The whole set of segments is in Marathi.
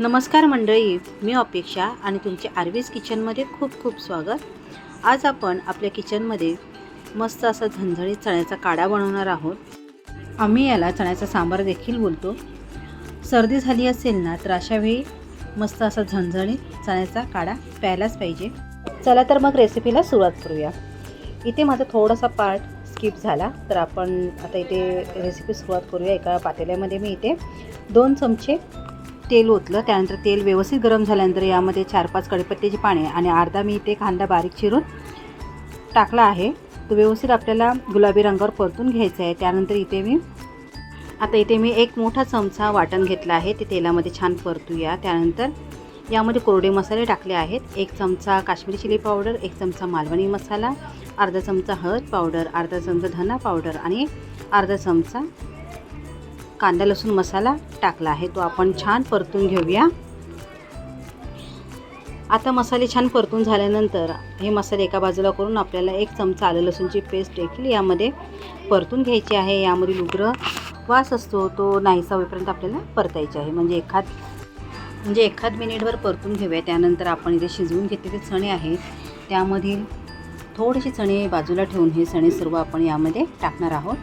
नमस्कार मंडळी मी अपेक्षा आणि तुमचे आरवीज किचनमध्ये खूप खूप स्वागत. आज आपण आपल्या किचनमध्ये मस्त असा झणझणीत चण्याचा काढा बनवणार आहोत. आम्ही याला चण्याचा सांबार देखील बोलतो. सर्दी झाली असेल ना तर अशावेळी मस्त असा झणझणीत चण्याचा काढा प्यायलाच पाहिजे. चला तर मग रेसिपीला सुरुवात करूया. इथे माझा थोडासा पार्ट स्किप झाला तर आपण आता इथे रेसिपी सुरुवात करूया. एका पातेल्यामध्ये मी इथे दोन चमचे तेल ओतलं त्यानंतर तेल व्यवस्थित गरम झाल्यानंतर यामध्ये चार पाच कढीपत्त्याची पाने आणि अर्धा मी इथे कांदा बारीक चिरून टाकला आहे. तो व्यवस्थित आपल्याला गुलाबी रंगावर परतून घ्यायचा आहे. त्यानंतर इथे मी आता इथे मी एक मोठा चमचा वाटण घेतला आहे. ते तेलामध्ये छान परतूया. त्यानंतर यामध्ये कोरडे मसाले टाकले आहेत. एक चमचा काश्मीरी चिली पावडर एक चमचा मालवणी मसाला अर्धा चमचा हळद पावडर अर्धा चमचा धना पावडर आणि अर्धा चमचा कांदा लसूण मसाला टाकला आहे. तो आपण छान परतून घेऊया. आता मसाले छान परतून झाल्यानंतर हे मसाले एका बाजूला करून आपल्याला एक चमचा आलं लसूणची पेस्ट देखील यामध्ये परतून घ्यायची आहे. यामध्ये उग्र वास असतो तो नाहीसा होईपर्यंत आपल्याला परतायचे आहे. म्हणजे एखाद म्हणजे एखाद मिनिटभर परतून घेऊया. त्यानंतर आपण इथे शिजवून घेतलेले चणे आहेत. त्यामधील थोडेसे चणे बाजूला ठेवून हे चणे सर्व आपण यामध्ये टाकणार आहोत.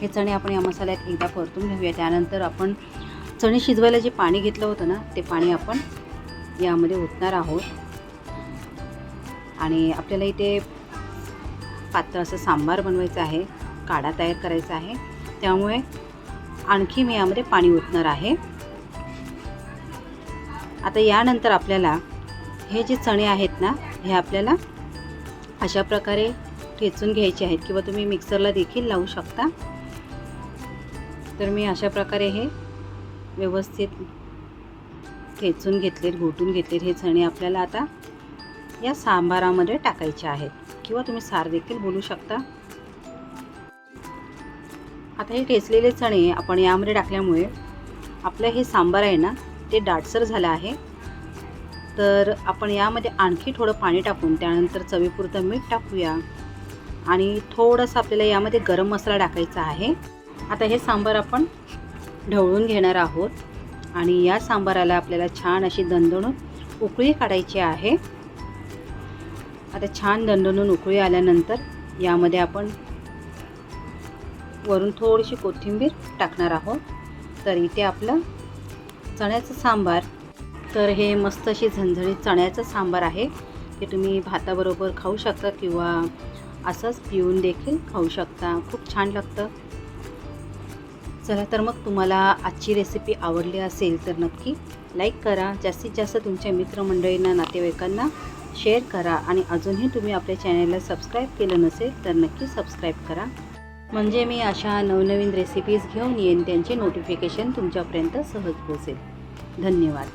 हे चणे आपण या मसाल्यात एकदा परतून घेऊया. त्यानंतर आपण चणे शिजवायला जे पाणी घेतलं होतं ना ते पाणी आपण यामध्ये ओतणार आहोत. आणि आपल्याला इथे पातळ असं सांबार बनवायचं आहे काढा तयार करायचा आहे. त्यामुळे आणखी मी यामध्ये पाणी ओतणार आहे. आता यानंतर आपल्याला हे जे चणे आहेत ना हे आपल्याला अशा प्रकारे ठेचून घ्यायचे आहेत किंवा तुम्ही मिक्सरला देखील लावू शकता. तर मी अशा प्रकारे हे व्यवस्थित खेचून घेतलेत घोटून घेतलेत हे चणे आपल्याला आता या सांबारामध्ये टाकायचे आहेत. किंवा तुम्ही सार देखील बोलू शकता. आता हे ठेचलेले चणे आपण यामध्ये टाकल्यामुळे आपलं हे सांबार आहे ना ते दाटसर झालं आहे. तर आपण यामध्ये आणखी थोडं पाणी टाकून त्यानंतर चवीपुरतं मीठ टाकूया. आणि थोडंसं आपल्याला यामध्ये गरम मसाला टाकायचा आहे. आता हे सांबार आपण ढवळून घेणार आहोत. आणि या सांबाराला आपल्याला छान अशी दणदणून उकळी काढायची आहे. आता छान दणदणून उकळी आल्यानंतर यामध्ये आपण वरून थोडीशी कोथिंबीर टाकणार आहोत. तर इथे आपलं चण्याचं सांबार. तर हे मस्त अशी झणझणीत चण्याचं सांबार आहे. ते तुम्ही भाताबरोबर खाऊ शकता किंवा असंच पिऊन देखील खाऊ शकता. खूप छान लागतं. चला तर मग तुम्हाला आजची रेसिपी आवडली असेल तर नक्की लाईक करा. जास्तीत जास्त तुमच्या मित्रमंडळींना नातेवाईकांना शेअर करा आणि अजूनही तुम्ही आपल्या चॅनलला सबस्क्राईब केलं नसेल तर नक्की सबस्क्राईब करा. म्हणजे मी अशा नवनवीन रेसिपीज घेऊन येईन त्यांचे नोटिफिकेशन तुमच्यापर्यंत सहज पोहोचेल. धन्यवाद.